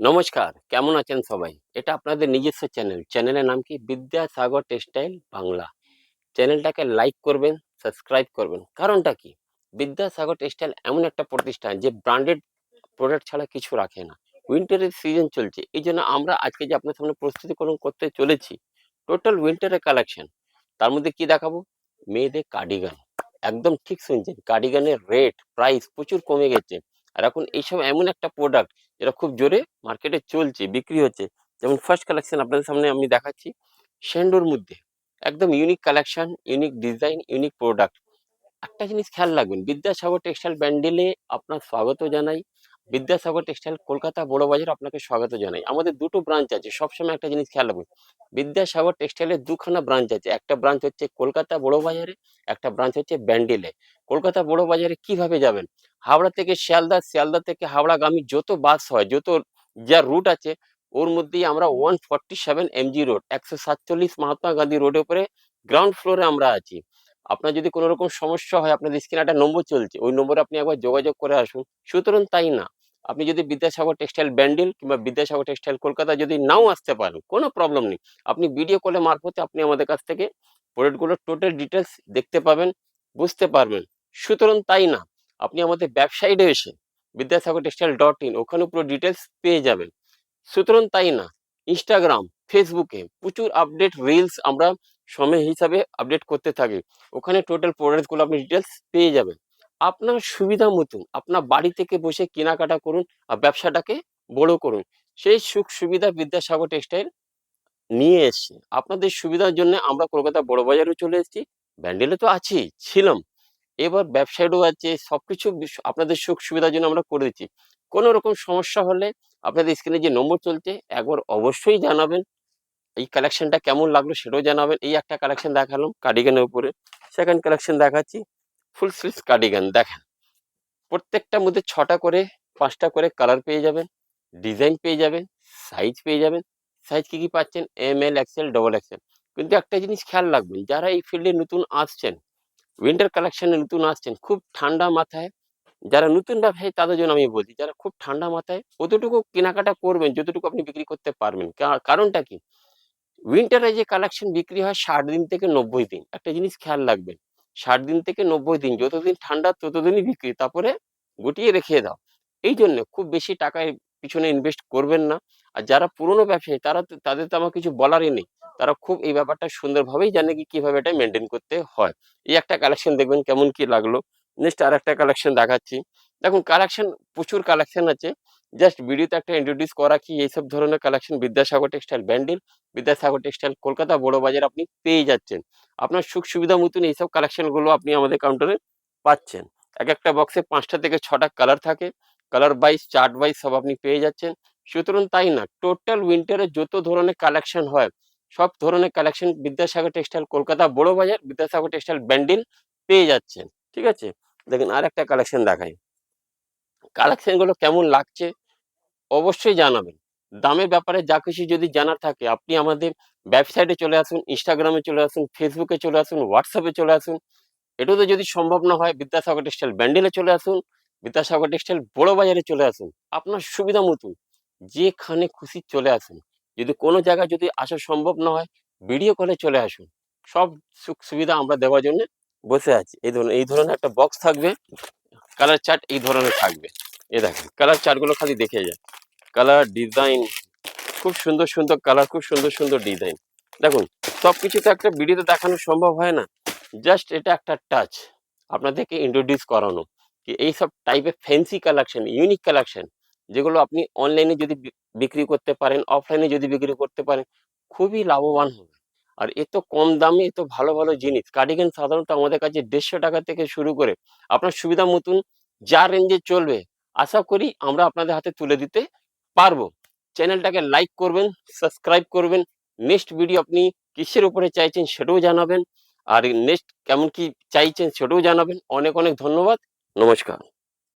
নমস্কার, কেমন আছেন সবাই? এটা আপনাদের নিজস্ব চ্যানেল। চ্যানেলের নাম কি? বিদ্যাসাগর টেক্সটাইল বাংলা। চ্যানেলটাকে লাইক করবেন, সাবস্ক্রাইব করবেন। কারণটা কি? বিদ্যাসাগর টেক্সটাইল এমন একটা প্রতিষ্ঠান যে ব্র্যান্ডেড প্রোডাক্ট ছাড়া কিছু রাখে না। উইন্টারের সিজন চলছে। এই জন্য আমরা আজকে যে আপনার সামনে প্রস্তুতিকরণ করতে চলেছি, টোটাল উইন্টারের কালেকশন, তার মধ্যে কি দেখাবো? মেয়েদের কার্ডিগান। একদম ঠিক শুনছেন, কার্ডিগানের রেট, প্রাইস প্রচুর কমে গেছে। আর এখন এইসব এমন একটা প্রোডাক্ট যেটা খুব জোরে মার্কেটে চলছে, বিক্রি হচ্ছে। যেমন ফার্স্ট কালেকশন আপনাদের সামনে আমি দেখাচ্ছি স্যান্ডোর মধ্যে। একদম unique collection unique design unique product একটা জিনিস খেয়াল রাখবেন, বিদ্যাসাগর টেক্সটাইল ব্যান্ডেলে আপনার স্বাগত জানাই। বিদ্যাসাগর টেক্সটাইল কলকাতা বড় বাজার আপনাকে স্বাগত জানাই। আমাদের দুটো ব্রাঞ্চ আছে, সবসময় একটা জিনিস খেয়াল রাখবেন। বিদ্যাসাগর টেক্সটাইলের দুখানা ব্রাঞ্চ আছে। একটা ব্রাঞ্চ হচ্ছে কলকাতা বড় বাজারে, একটা ব্রাঞ্চ হচ্ছে ব্যান্ডেলে কলকাতা বড় বাজারে কীভাবে যাবেন? হাওড়া থেকে শিয়ালদা শিয়ালদা থেকে হাওড়াগামী যত বাস হয় যত যা রুট আছে ওর মধ্যেই আমরা one forty seven MG road একশো সাতচল্লিশ মহাত্মা গান্ধী রোডের উপরে গ্রাউন্ড ফ্লোরে আমরা আছি। আপনার যদি কোনো রকম সমস্যা হয় আপনাদের স্ক্রিনে একটা নম্বর চলছে ওই নম্বরে আপনি একবার যোগাযোগ করে আসুন। সুতরাং তাই না আপনি যদি বিদ্যাসাগর টেক্সটাইল ব্যান্ডেল কিংবা বিদ্যাসাগর টেক্সটাইল কলকাতা যদি নাও আসতে পারেন কোনো প্রবলেম নেই। আপনি ভিডিও কলের মারফতে আপনি আমাদের কাছ থেকে প্রোডাক্টগুলোর টোটাল ডিটেলস দেখতে পাবেন বুঝতে পারবেন। সুতরাং তাই না আপনি আমাদের ওয়েবসাইটে এসে বিদ্যাসাগর টেক্সটাইল ডট ইন ওখানে পুরো ডিটেলস পেয়ে যাবেন। সুতরাং তাই না ইনস্টাগ্রাম ফেসবুকে প্রচুর আপডেট রিলস আমরা সময় হিসাবে আপডেট করতে থাকি। ওখানে টোটাল প্রোডাক্টগুলো আপনি ডিটেলস পেয়ে যাবেন। আপনার সুবিধা মতন আপনার বাড়ি থেকে বসে কেনাকাটা করুন আর ব্যবসাটাকে বড় করুন। সেই সুখ সুবিধা বিদ্যাসাগর টেক্সটাইল নিয়ে এসছে। আপনাদের সুবিধার জন্য আমরা কলকাতা বড় বাজারে চলে এসেছি। ব্যান্ডেলে তো আছি, ছিলাম। এবার ব্যবসায়ও আছে, সবকিছু বিশ- আপনাদের সুখ সুবিধার জন্য আমরা করে দিচ্ছি। কোনো রকম সমস্যা হলে আপনাদের স্ক্রিনে যে নম্বর চলছে, একবার অবশ্যই জানাবেন। এই কালেকশনটা কেমন লাগল সেটাও জানাবেন। এই একটা কালেকশন দেখালাম কার্ডিগানের উপরে। সেকেন্ড কালেকশন দেখাচ্ছি ফুল স্লিভস কার্ডিগান দেখেন। প্রত্যেকটার মধ্যে ছটা করে, পাঁচটা করে কালার পেয়ে যাবেন ডিজাইন পেয়ে যাবেন সাইজ পেয়ে যাবেন। সাইজ কি কি পাচ্ছেন? M L XL double XL কিন্তু একটা জিনিস খেয়াল রাখবেন, যারা এই ফিল্ডে নতুন আসছেন উইন্টার কালেকশনে নতুন আসছেন, খুব ঠান্ডা মাথায়। যারা নতুন ব্যবসায়ী তাদের জন্য আমি বলছি, যারা খুব ঠান্ডা মাথায় কতটুকু কেনাকাটা করবেন, যতটুকু আপনি বিক্রি করতে পারবেন। কারণটা কি? উইন্টারে যে কালেকশন বিক্রি হয় ষাট দিন থেকে নব্বই দিন। একটা জিনিস খেয়াল রাখবেন, ষাট দিন থেকে নব্বই দিন, যতদিন ঠান্ডা ততদিনই বিক্রি, তারপরে গুটিয়ে রেখে দাও। এই জন্য খুব বেশি টাকায় পিছনে ইনভেস্ট করবেন না। আর যারা পুরনো ব্যবসায়ী, তারা তাদের তো আমার কিছু বলারই নেই। তারা খুব এই ব্যাপারটা সুন্দরভাবেই জানে কি, কীভাবে এটা মেনটেন করতে হয়। এই একটা কালেকশন দেখবেন কেমন কি লাগল। নেক্সট আর একটা কালেকশন দেখাচ্ছি। দেখুন কালেকশন প্রচুর কালেকশন আছে। জাস্ট ভিডিওতে একটা ইন্ট্রোডিউস করা কি, এইসব ধরনের collection Vidyasagar textile Bandel, Vidyasagar textile Kolkata Bara Bazar আপনি পেয়ে যাচ্ছেন। আপনার সুখ সুবিধা মতন এইসব কালেকশনগুলো আপনি আমাদের কাউন্টারে পাচ্ছেন। এক একটা বক্সে পাঁচটা থেকে ছটা কালার থাকে। কালার ওয়াইজ চার্ট ওয়াইজ সব আপনি পেয়ে যাচ্ছেন। সুতরাং তাই না টোটাল উইন্টারে যত ধরনের কালেকশন হয় সব ধরনের কালেকশন বিদ্যাসাগর টেক্সটাইল কলকাতা বড় বাজার, বিদ্যাসাগর টেক্সটাইল ব্যান্ডেল পেয়ে যাচ্ছেন, ঠিক আছে? দেখেন আর একটা কালেকশন দেখাই। কালেকশনগুলো কেমন লাগছে? অবশ্যই জানাবেন। দামের ব্যাপারে যা কিছু যদি জানার থাকে, আপনি আমাদের ওয়েবসাইটে চলে আসুন ইনস্টাগ্রামে চলে আসুন ফেসবুকে চলে আসুন হোয়াটসঅ্যাপে চলে আসুন। এটাতে যদি সম্ভব না হয়, বিদ্যাসাগর টেক্সটাইল ব্যান্ডেলে চলে আসুন, বিদ্যাসাগর টেক্সটাইল বড় বাজারে চলে আসুন। আপনার সুবিধা মতো যেখানে খুশি চলে আসুন। যদি কোনো জায়গায় যদি আসা সম্ভব না হয় ভিডিও কলে চলে আসুন। সব সুখ সুবিধা আমরা দেওয়ার জন্য বসে আছি। এই ধরনের এই ধরনের একটা বক্স থাকবে কালার চার্ট এই ধরনের থাকবে। এ দেখেন কালার চার্টগুলো খালি দেখে যান। কালার ডিজাইন খুব সুন্দর সুন্দর কালার খুব সুন্দর সুন্দর ডিজাইন দেখুন সব কিছু তো একটা ভিডিওতে দেখানো সম্ভব হয় না। জাস্ট এটা একটা টাচ আপনাদেরকে ইন্ট্রোডিউস করানো। কি এইসব টাইপের ফ্যান্সি কালেকশন ইউনিক কালেকশন যেগুলো আপনি অনলাইনে যদি বিক্রি করতে পারেন অফলাইনে যদি বিক্রি করতে পারেন, খুবই লাভবান হবে আর এত কম দামে এত ভালো ভালো জিনিস কার্ডিগান সাধারণত আমাদের কাছে দেড়শো টাকা থেকে শুরু করে আপনার সুবিধা মতন যা রেঞ্জে চলবে, আশা করি আমরা আপনাদের হাতে তুলে দিতে পারব। চ্যানেলটাকে লাইক করবেন সাবস্ক্রাইব করবেন নেক্সট ভিডিও আপনি কিসের উপরে চাইছেন সেটাও জানাবেন, আর নেক্সট কেমন কি চাইছেন সেটাও জানাবেন। অনেক অনেক ধন্যবাদ, নমস্কার।